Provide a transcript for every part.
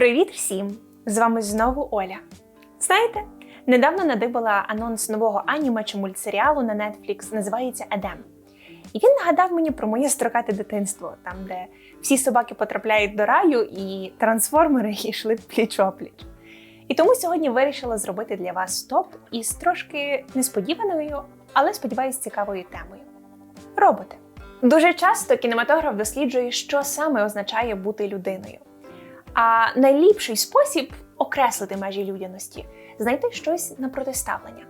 Привіт всім! З вами знову Оля. Знаєте, недавно надибала анонс нового аніме чи мультсеріалу на Netflix, називається Едем. І він нагадав мені про моє строкате дитинство, там, де всі собаки потрапляють до раю, і трансформери йшли пліч-опліч. І тому сьогодні вирішила зробити для вас топ із трошки несподіваною, але сподіваюсь, цікавою темою роботи. Дуже часто кінематограф досліджує, що саме означає бути людиною. А найліпший спосіб окреслити межі людяності знайти щось на протиставлення.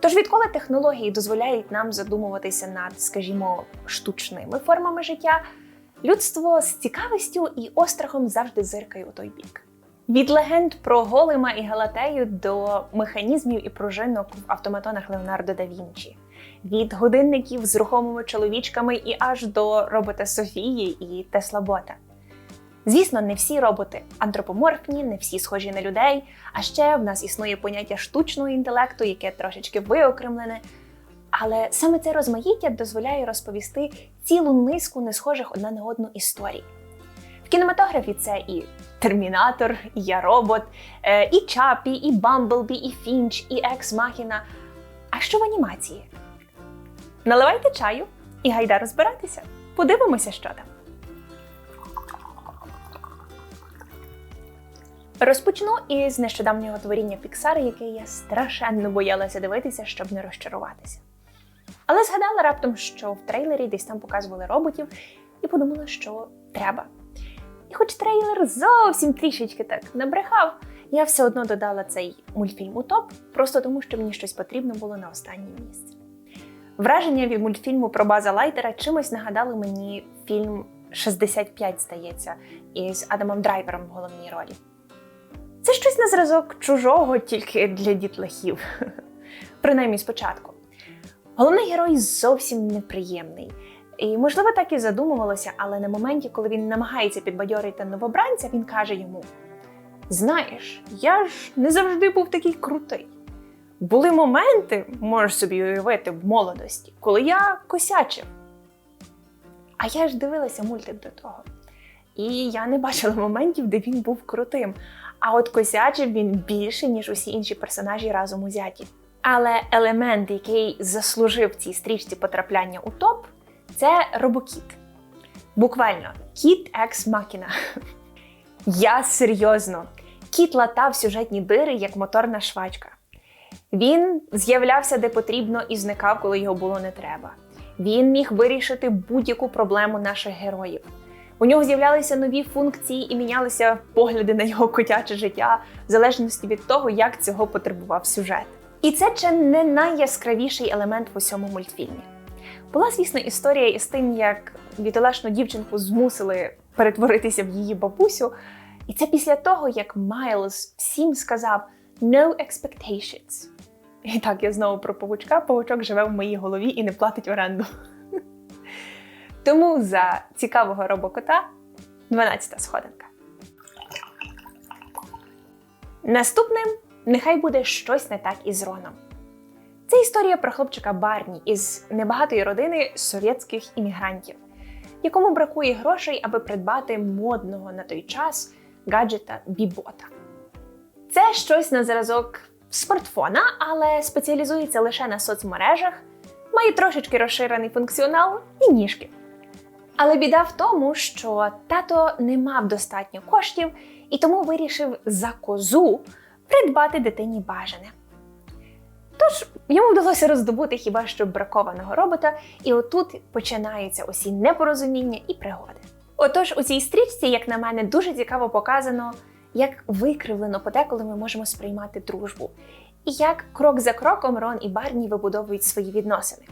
Тож, відколи технології дозволяють нам задумуватися над, скажімо, штучними формами життя, людство з цікавістю і острахом завжди зиркає у той бік. Від легенд про Голема і Галатею до механізмів і пружинок в автоматонах Леонардо да Вінчі, від годинників з рухомими чоловічками і аж до робота Софії і Тесла-бота. Звісно, не всі роботи антропоморфні, не всі схожі на людей. А ще в нас існує поняття штучного інтелекту, яке трошечки виокремлене. Але саме це розмаїття дозволяє розповісти цілу низку несхожих одна на одну історій. В кінематографі це і Термінатор, і Я робот, е, і Чапі, і Бамблбі, і Фінч, і Екс Махіна. А що в анімації? Наливайте чаю і гайда розбиратися. Подивимося, що там. Розпочну із нещодавнього творіння Піксара, яке я страшенно боялася дивитися, щоб не розчаруватися. Але згадала раптом, що в трейлері десь там показували роботів, і подумала, що треба. І хоч трейлер зовсім трішечки так набрехав, я все одно додала цей мультфільм у топ, просто тому що мені щось потрібно було на останнє місце. Враження від мультфільму про База Лайтера чимось нагадали мені фільм 65, здається, із Адамом Драйвером в головній ролі. Це щось на зразок чужого тільки для дітлахів. Принаймні спочатку. Головний герой зовсім неприємний. І, можливо, так і задумувалося, але на моменті, коли він намагається підбадьорити новобранця, він каже йому: Знаєш, я ж не завжди був такий крутий. Були моменти, можеш собі уявити, в молодості, коли я косячив. А я ж дивилася мультик до того. І я не бачила моментів, де він був крутим. А от косячив він більше, ніж усі інші персонажі разом узяті. Але елемент, який заслужив цій стрічці потрапляння у топ, це робокіт. Буквально кіт екс макіна. Я серйозно. Кіт латав сюжетні дири як моторна швачка. Він з'являвся де потрібно і зникав, коли його було не треба. Він міг вирішити будь-яку проблему наших героїв. У нього з'являлися нові функції і мінялися погляди на його котяче життя, в залежності від того, як цього потребував сюжет. І це чи не найяскравіший елемент в усьому мультфільмі. Була, звісно, історія із тим, як бідолашну дівчинку змусили перетворитися в її бабусю. І це після того, як Майлз всім сказав «No expectations». І так, я знову про павучка. Павучок живе в моїй голові і не платить оренду. Тому за цікавого робокота 12 сходинка. Наступним нехай буде щось не так із Роном. Це історія про хлопчика Барні із небагатої родини совєтських іммігрантів, якому бракує грошей, аби придбати модного на той час гаджета Бібота. Це щось на зразок смартфона, але спеціалізується лише на соцмережах, має трошечки розширений функціонал і ніжки. Але біда в тому, що тато не мав достатньо коштів і тому вирішив за козу придбати дитині бажане. Тож йому вдалося роздобути хіба що бракованого робота, і отут починаються усі непорозуміння і пригоди. Отож, у цій стрічці, як на мене, дуже цікаво показано, як викривлено подеколи ми можемо сприймати дружбу, і як крок за кроком Рон і Барні вибудовують свої відносини.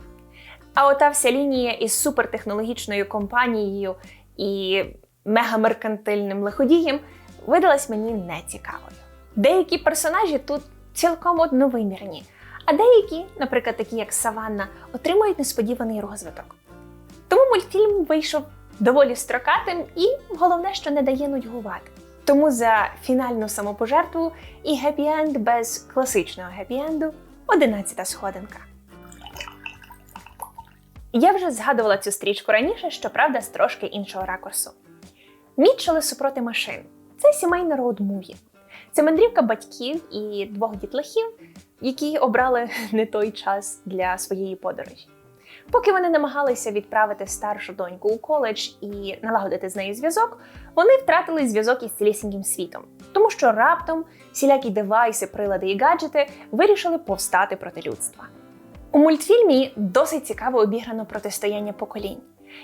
А ота вся лінія із супертехнологічною компанією і мегамеркантильним лиходієм видалась мені нецікавою. Деякі персонажі тут цілком одновимірні, а деякі, наприклад, такі як Саванна, отримують несподіваний розвиток. Тому мультфільм вийшов доволі строкатим і головне, що не дає нудьгувати. Тому за фінальну самопожертву і гепі-енд без класичного гепі-енду 11 сходинка. Я вже згадувала цю стрічку раніше, щоправда, з трошки іншого ракурсу. Мітчели супроти машин Це сімейна роуд-муві. Це мандрівка батьків і двох дітлахів, які обрали не той час для своєї подорожі. Поки вони намагалися відправити старшу доньку у коледж і налагодити з нею зв'язок, вони втратили зв'язок із цілісіньким світом, тому що раптом всілякі девайси, прилади і гаджети вирішили повстати проти людства. У мультфільмі досить цікаво обіграно протистояння поколінь.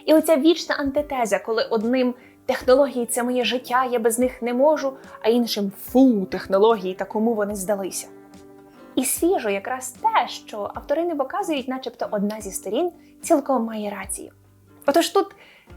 І оця вічна антитеза, коли одним технології це моє життя, я без них не можу, а іншим фу, технології та кому вони здалися. І свіжо якраз те, що автори не показують, начебто одна зі сторін цілком має рацію. Отож тут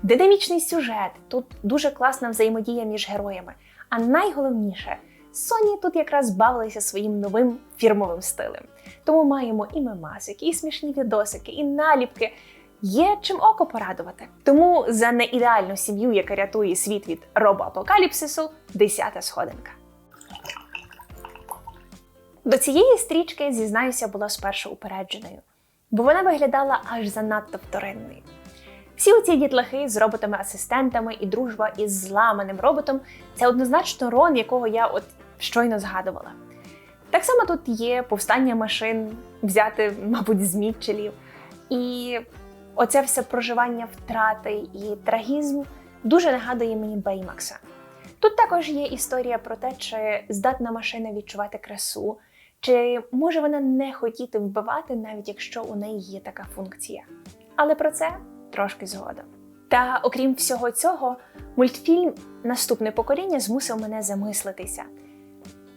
динамічний сюжет, тут дуже класна взаємодія між героями. А найголовніше, Sony тут якраз бавилися своїм новим фірмовим стилем. Тому маємо і мемасики, і смішні відосики, і наліпки. Є чим око порадувати. Тому за неідеальну сім'ю, яка рятує світ від робоапокаліпсису, десята сходинка. До цієї стрічки, зізнаюся, була спершу упередженою, бо вона виглядала аж занадто вторинною. Всі оці дітлахи з роботами-асистентами і дружба із зламаним роботом це однозначно рон, якого я от щойно згадувала. Так само тут є повстання машин, взяти, мабуть, з Мітчелів. І оце все проживання втрати і трагізм дуже нагадує мені Беймакса. Тут також є історія про те, чи здатна машина відчувати красу, чи може вона не хотіти вбивати, навіть якщо у неї є така функція. Але про це трошки згодом. Та окрім всього цього, мультфільм Наступне покоління змусив мене замислитися,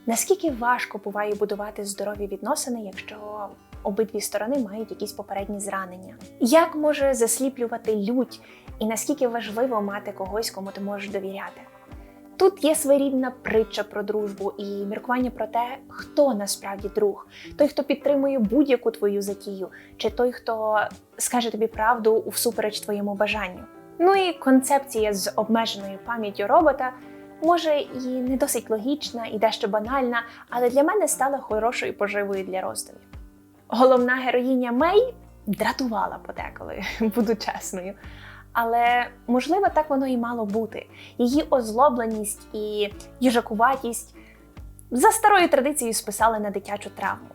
наскільки важко буває будувати здорові відносини, якщо обидві сторони мають якісь попередні зранення. Як може засліплювати лють, і наскільки важливо мати когось, кому ти можеш довіряти? Тут є своєрідна притча про дружбу і міркування про те, хто насправді друг, той, хто підтримує будь-яку твою затію, чи той, хто скаже тобі правду всупереч твоєму бажанню. Ну і концепція з обмеженою пам'яттю робота може і не досить логічна, і дещо банальна, але для мене стала хорошою поживою для роздумів. Головна героїня Мей дратувала подеколи, буду чесною. Але можливо, так воно і мало бути. Її озлобленість і їжакуватість за старою традицією списали на дитячу травму.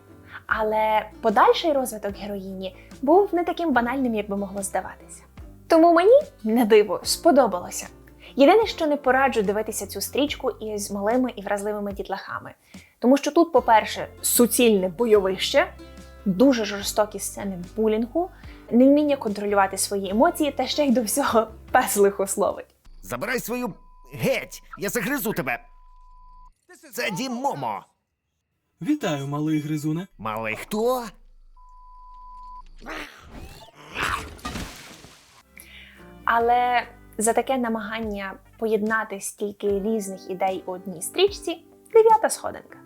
Але подальший розвиток героїні був не таким банальним, як би могло здаватися. Тому мені не диво сподобалося. Єдине, що не пораджу дивитися цю стрічку із малими і вразливими дітлахами. Тому що тут, по-перше, суцільне бойовище, дуже жорстокі сцени булінгу, невміння контролювати свої емоції та ще й до всього пес лихословить. Забирай свою геть! Я загризу тебе! Це дім Момо! Вітаю, малий гризуне. Малий хто? Але за таке намагання поєднати стільки різних ідей у одній стрічці дев'ята сходинка.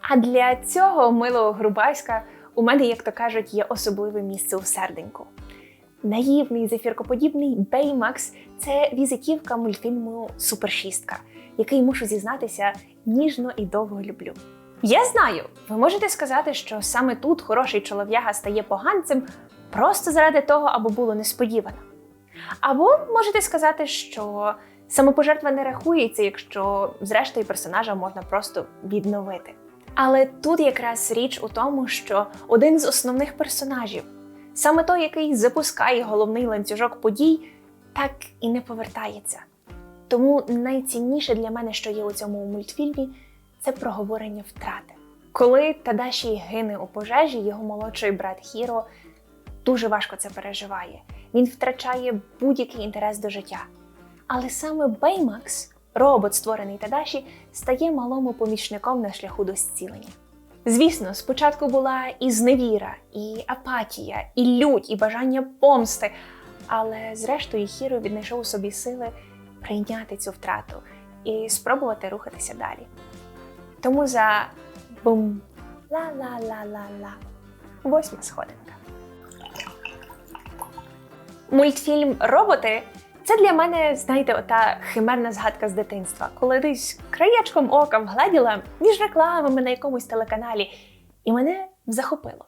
А для цього милого Грубаська у мене, як то кажуть, є особливе місце у серденьку. Наївний зефіркоподібний Беймакс це візитівка мультфільму Супершістка, який мушу зізнатися ніжно і довго люблю. Я знаю, ви можете сказати, що саме тут хороший чолов'яга стає поганцем просто заради того, аби було несподівано. Або можете сказати, що самопожертва не рахується, якщо зрештою персонажа можна просто відновити. Але тут якраз річ у тому, що один з основних персонажів, саме той, який запускає головний ланцюжок подій, так і не повертається. Тому найцінніше для мене, що є у цьому мультфільмі, це проговорення втрати. Коли Тадаші гине у пожежі, його молодший брат Хіро дуже важко це переживає. Він втрачає будь-який інтерес до життя. Але саме Беймакс, робот, створений Тадаші, стає малому помічником на шляху до зцілення. Звісно, спочатку була і зневіра, і апатія, і лють, і бажання помсти. Але зрештою Хіро віднайшов у собі сили прийняти цю втрату і спробувати рухатися далі. Тому за бум ла-ла-ла-ла-ла. Восьма сходинка. Мультфільм Роботи це для мене, знаєте, ота химерна згадка з дитинства, коли десь краєчком ока вгладіла між рекламами на якомусь телеканалі, і мене захопило.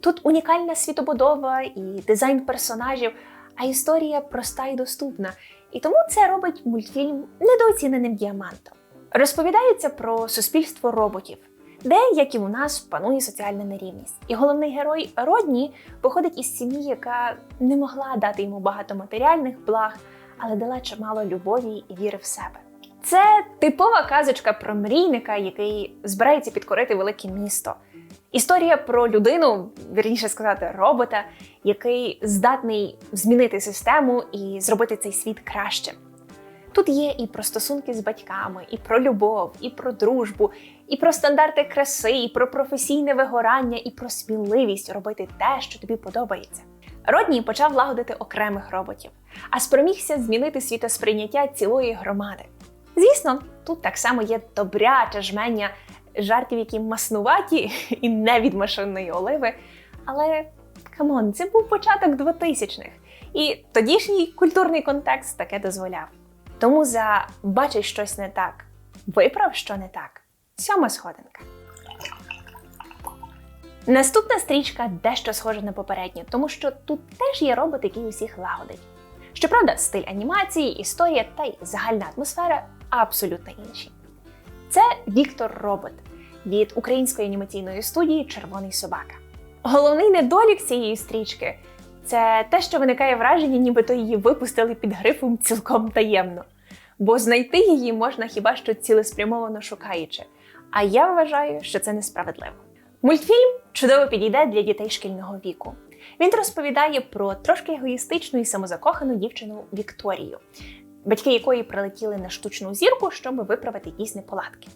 Тут унікальна світобудова і дизайн персонажів, а історія проста і доступна. І тому це робить мультфільм недооціненим діамантом. Розповідається про суспільство роботів, де, як і у нас, панує соціальна нерівність. І головний герой Родні походить із сім'ї, яка не могла дати йому багато матеріальних благ, але дала чимало любові і віри в себе. Це типова казочка про мрійника, який збирається підкорити велике місто. Історія про людину, вірніше сказати, робота, який здатний змінити систему і зробити цей світ кращим. Тут є і про стосунки з батьками, і про любов, і про дружбу, і про стандарти краси, і про професійне вигорання, і про сміливість робити те, що тобі подобається. Родній почав лагодити окремих роботів, а спромігся змінити світосприйняття цілої громади. Звісно, тут так само є добряче жменя жартів, які маснуваті і не від машинної оливи. Але камон, це був початок 2000-х, і тодішній культурний контекст таке дозволяв. Тому за бачиш щось не так, виправ, що не так. Сьома сходинка. Наступна стрічка дещо схожа на попередню, тому що тут теж є робот, який усіх лагодить. Щоправда, стиль анімації, історія та й загальна атмосфера абсолютно інші. Це Віктор Робот від української анімаційної студії Червоний собака. Головний недолік цієї стрічки це те, що виникає враження, нібито її випустили під грифом цілком таємно. Бо знайти її можна хіба що цілеспрямовано шукаючи. А я вважаю, що це несправедливо. Мультфільм чудово підійде для дітей шкільного віку. Він розповідає про трошки егоїстичну і самозакохану дівчину Вікторію, батьки якої прилетіли на штучну зірку, щоб виправити якісь неполадки.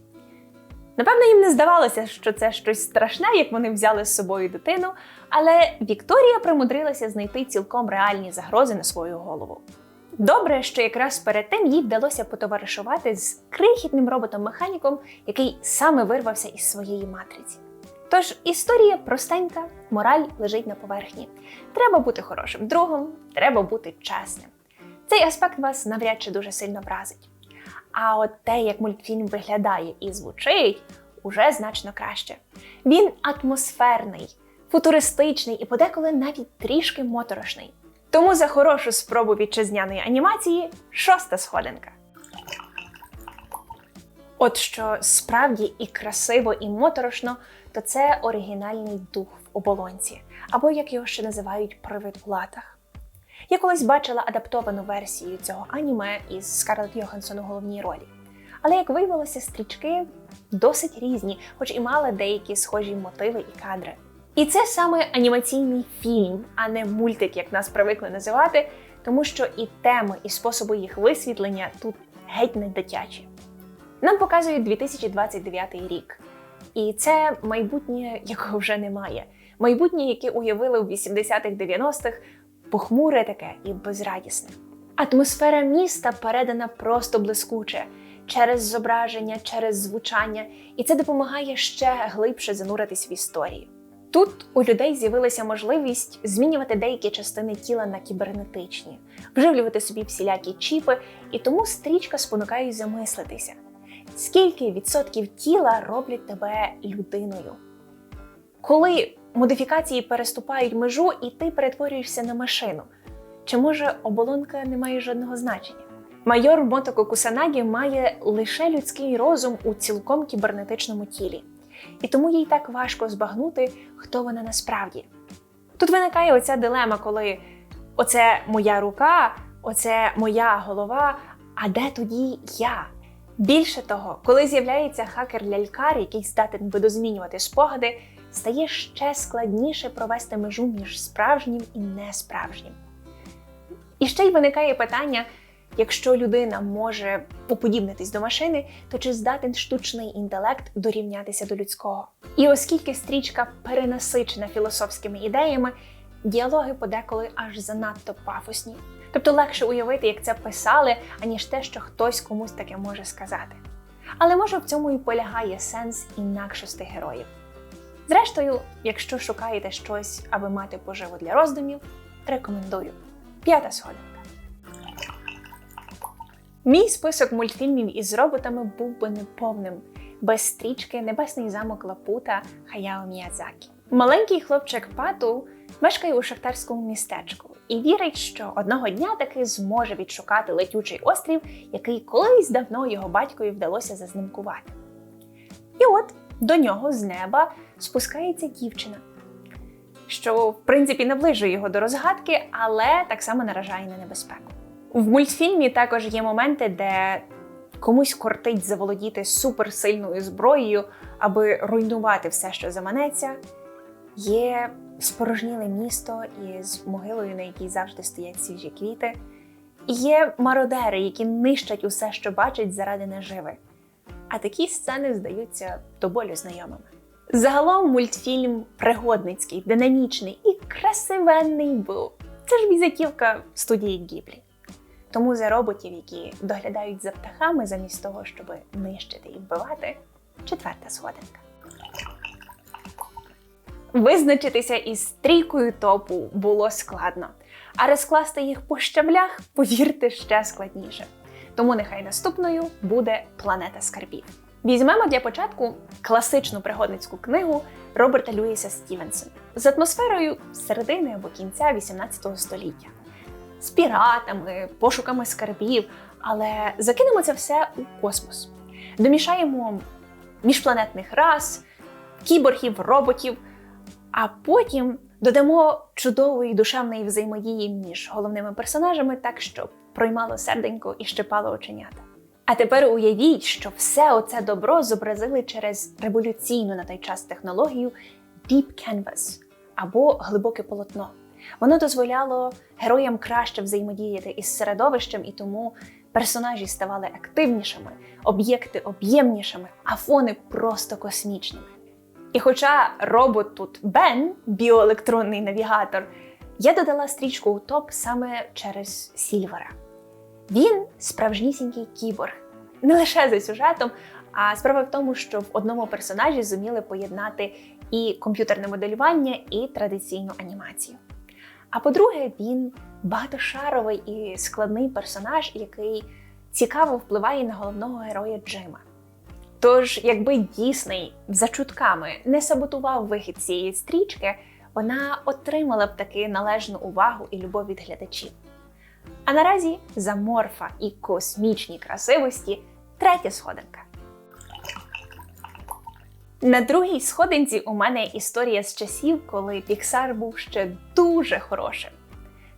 Напевно, їм не здавалося, що це щось страшне, як вони взяли з собою дитину, але Вікторія примудрилася знайти цілком реальні загрози на свою голову. Добре, що якраз перед тим їй вдалося потоваришувати з крихітним роботом-механіком, який саме вирвався із своєї матриці. Тож історія простенька, мораль лежить на поверхні. Треба бути хорошим другом, треба бути чесним. Цей аспект вас навряд чи дуже сильно вразить. А от те, як мультфільм виглядає і звучить, уже значно краще. Він атмосферний, футуристичний і подеколи навіть трішки моторошний. Тому за хорошу спробу вітчизняної анімації шоста сходинка. От що справді і красиво, і моторошно, то це оригінальний дух в оболонці, або як його ще називають привид у латах. Я колись бачила адаптовану версію цього аніме із Скарлетт Йоханссон у головній ролі. Але як виявилося, стрічки досить різні, хоч і мали деякі схожі мотиви і кадри. І це саме анімаційний фільм, а не мультик, як нас привикли називати, тому що і теми, і способи їх висвітлення тут геть не дитячі. Нам показують 2029 рік. І це майбутнє, якого вже немає. Майбутнє, яке уявили у 80-х, 90-х, похмуре таке і безрадісне. Атмосфера міста передана просто блискуче через зображення, через звучання, і це допомагає ще глибше зануритись в історію. Тут у людей з'явилася можливість змінювати деякі частини тіла на кібернетичні, вживлювати собі всілякі чіпи, і тому стрічка спонукає замислитися, скільки відсотків тіла роблять тебе людиною. Коли модифікації переступають межу і ти перетворюєшся на машину, чи може оболонка не має жодного значення? Майор Мотоко Кусанагі має лише людський розум у цілком кібернетичному тілі, і тому їй так важко збагнути, хто вона насправді. Тут виникає оця дилема, коли оце моя рука, оце моя голова, а де тоді я? Більше того, коли з'являється хакер-лялькар, який здатен видозмінювати спогади, стає ще складніше провести межу між справжнім і несправжнім. І ще й виникає питання: якщо людина може уподібнитись до машини, то чи здатен штучний інтелект дорівнятися до людського? І оскільки стрічка перенасичена філософськими ідеями, діалоги подеколи аж занадто пафосні. Тобто легше уявити, як це писали, аніж те, що хтось комусь таке може сказати. Але може в цьому і полягає сенс інакшості героїв. Зрештою, якщо шукаєте щось, аби мати поживу для роздумів, рекомендую. П'ята сходинка. Мій список мультфільмів із роботами був би неповним без стрічки Небесний замок Лапута Хаяо Міядзакі. Маленький хлопчик Пату мешкає у шахтарському містечку і вірить, що одного дня таки зможе відшукати летючий острів, який колись давно його батькові вдалося зазнимкувати. І от до нього з неба спускається дівчина, що в принципі наближує його до розгадки, але так само наражає на небезпеку. В мультфільмі також є моменти, де комусь кортить заволодіти суперсильною зброєю, аби руйнувати все, що заманеться. Є спорожніле місто із могилою, на якій завжди стоять свіжі квіти. Є мародери, які нищать усе, що бачать заради наживи. А такі сцени здаються до болю знайомими. Загалом мультфільм пригодницький, динамічний і красивенний був. Це ж візитівка студії Гіблі. Тому за роботів, які доглядають за птахами замість того, щоб нищити і вбивати, четверта сходинка. Визначитися із трійкою топу було складно, а розкласти їх по щаблях, повірте, ще складніше. Тому нехай наступною буде планета скарбів. Візьмемо для початку класичну пригодницьку книгу Роберта Льюіса Стівенсона з атмосферою середини або кінця 18 століття, з піратами, пошуками скарбів, але закинемо це все у космос. Домішаємо міжпланетних рас, кіборгів, роботів, а потім додамо чудової душевної взаємодії між головними персонажами, так щоб проймало серденько і щепало оченята. А тепер уявіть, що все оце добро зобразили через революційну на той час технологію Deep Canvas або глибоке полотно. Воно дозволяло героям краще взаємодіяти із середовищем, і тому персонажі ставали активнішими, об'єкти об'ємнішими, а фони просто космічними. І хоча робот тут Бен, біоелектронний навігатор, я додала стрічку у топ саме через Сільвера. Він справжнісінький кіборг, не лише за сюжетом, а справа в тому, що в одному персонажі зуміли поєднати і комп'ютерне моделювання, і традиційну анімацію. А по-друге, він багатошаровий і складний персонаж, який цікаво впливає на головного героя Джима. Тож, якби Дісней за чутками не саботував вихід цієї стрічки, вона отримала б таки належну увагу і любов від глядачів. А наразі за морфа і космічні красивості третя сходинка. На другій сходинці у мене історія з часів, коли Піксар був ще дуже хорошим.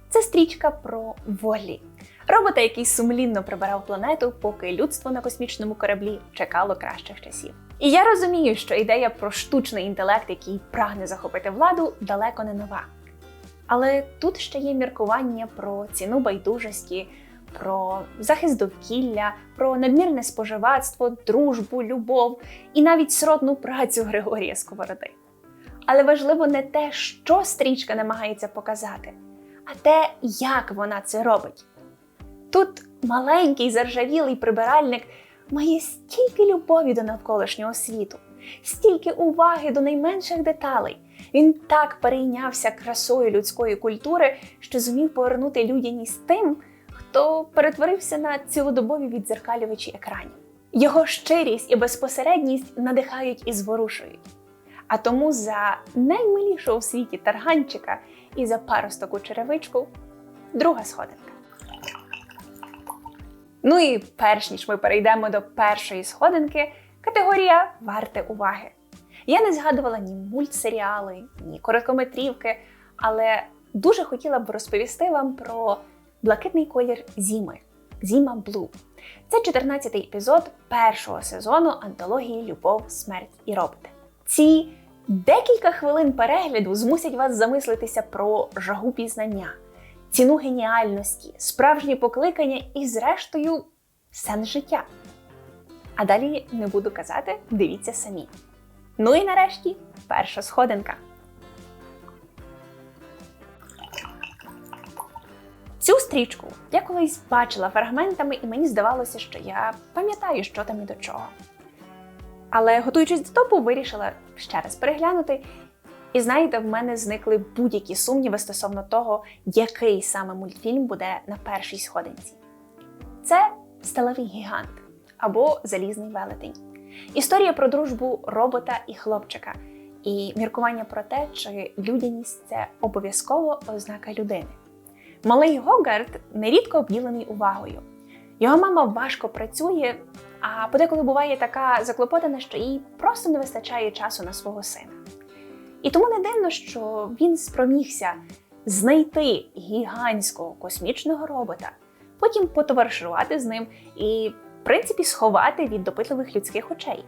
Це стрічка про Волі, робота, який сумлінно прибирав планету, поки людство на космічному кораблі чекало кращих часів. І я розумію, що ідея про штучний інтелект, який прагне захопити владу, далеко не нова. Але тут ще є міркування про ціну байдужості, про захист довкілля, про надмірне споживацтво, дружбу, любов і навіть сродну працю Григорія Сковороди. Але важливо не те, що стрічка намагається показати, а те, як вона це робить. Тут маленький заржавілий прибиральник має стільки любові до навколишнього світу, стільки уваги до найменших деталей. Він так перейнявся красою людської культури, що зумів повернути людяність тим, хто перетворився на цілодобові відзеркалювачі екранів. Його щирість і безпосередність надихають і зворушують. А тому за наймилішого у світі тарганчика і за паростоку черевичку друга сходинка. Ну і перш ніж ми перейдемо до першої сходинки, категорія варте уваги. Я не згадувала ні мультсеріали, ні короткометрівки, але дуже хотіла б розповісти вам про блакитний колір Зіми Зіма Блу. Це 14-й епізод першого сезону антології Любов, смерть і роботи. Ці декілька хвилин перегляду змусять вас замислитися про жагу пізнання, ціну геніальності, справжнє покликання і, зрештою, сенс життя. А далі не буду казати, дивіться самі. Ну і нарешті перша сходинка. Цю стрічку я колись бачила фрагментами, і мені здавалося, що я пам'ятаю, що там і до чого. Але готуючись до топу, вирішила ще раз переглянути. І знаєте, в мене зникли будь-які сумніви стосовно того, який саме мультфільм буде на першій сходинці. Це сталевий гігант або залізний велетень. Історія про дружбу робота і хлопчика. і міркування про те, чи людяність це обов'язково ознака людини. Малий Гогарт нерідко обділений увагою. Його мама важко працює, а подеколи буває така заклопотана, що їй просто не вистачає часу на свого сина. І тому не дивно, що він спромігся знайти гігантського космічного робота, потім потоваришувати з ним і, принципі, сховати від допитливих людських очей.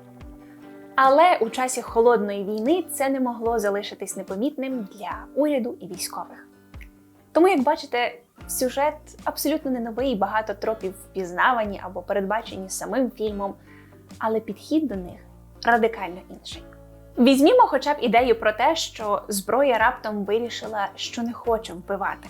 Але у часі холодної війни це не могло залишитись непомітним для уряду і військових. Тому, як бачите, сюжет абсолютно не новий, багато тропів впізнавані або передбачені самим фільмом, але підхід до них радикально інший. Візьмімо хоча б ідею про те, що зброя раптом вирішила, що не хоче вбивати.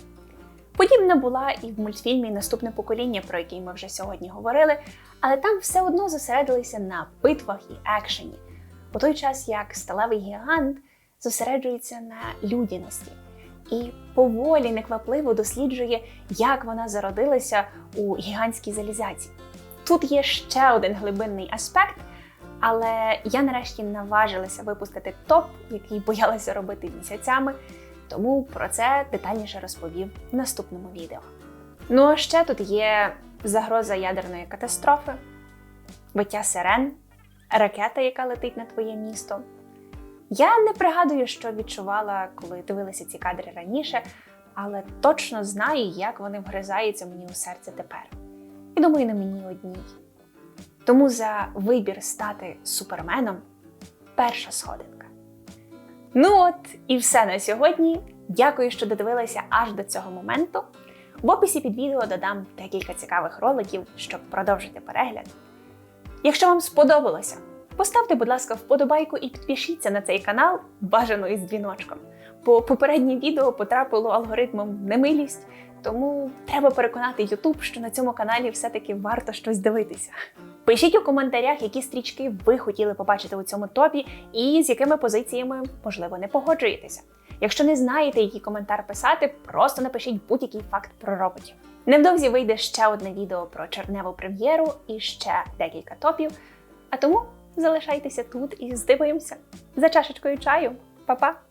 Подібна була і в мультфільмі Наступне покоління, про який ми вже сьогодні говорили, але там все одно зосередилися на битвах і екшені, у той час як сталевий гігант зосереджується на людяності і поволі, неквапливо досліджує, як вона зародилася у гігантській залізяці. Тут є ще один глибинний аспект, але я нарешті наважилася випустити топ, який боялася робити місяцями, тому про це детальніше розповів в наступному відео. Ну а ще тут є загроза ядерної катастрофи, биття сирен, ракета, яка летить на твоє місто. Я не пригадую, що відчувала, коли дивилася ці кадри раніше, але точно знаю, як вони вгризаються мені у серце тепер. І думаю, не мені одній. Тому за вибір стати суперменом перша сходинка. Ну от, і все на сьогодні. Дякую, що додивилися аж до цього моменту. В описі під відео додам декілька цікавих роликів, щоб продовжити перегляд. Якщо вам сподобалося, поставте, будь ласка, вподобайку і підпишіться на цей канал, бажано із дзвіночком. Бо попереднє відео потрапило алгоритмом немилість, тому треба переконати YouTube, що на цьому каналі все-таки варто щось дивитися. Пишіть у коментарях, які стрічки ви хотіли побачити у цьому топі, і з якими позиціями, можливо, не погоджуєтеся. Якщо не знаєте, який коментар писати, просто напишіть будь-який факт про роботів. Невдовзі вийде ще одне відео про черневу прем'єру і ще декілька топів. А тому залишайтеся тут і здивуємося за чашечкою чаю. Па-па!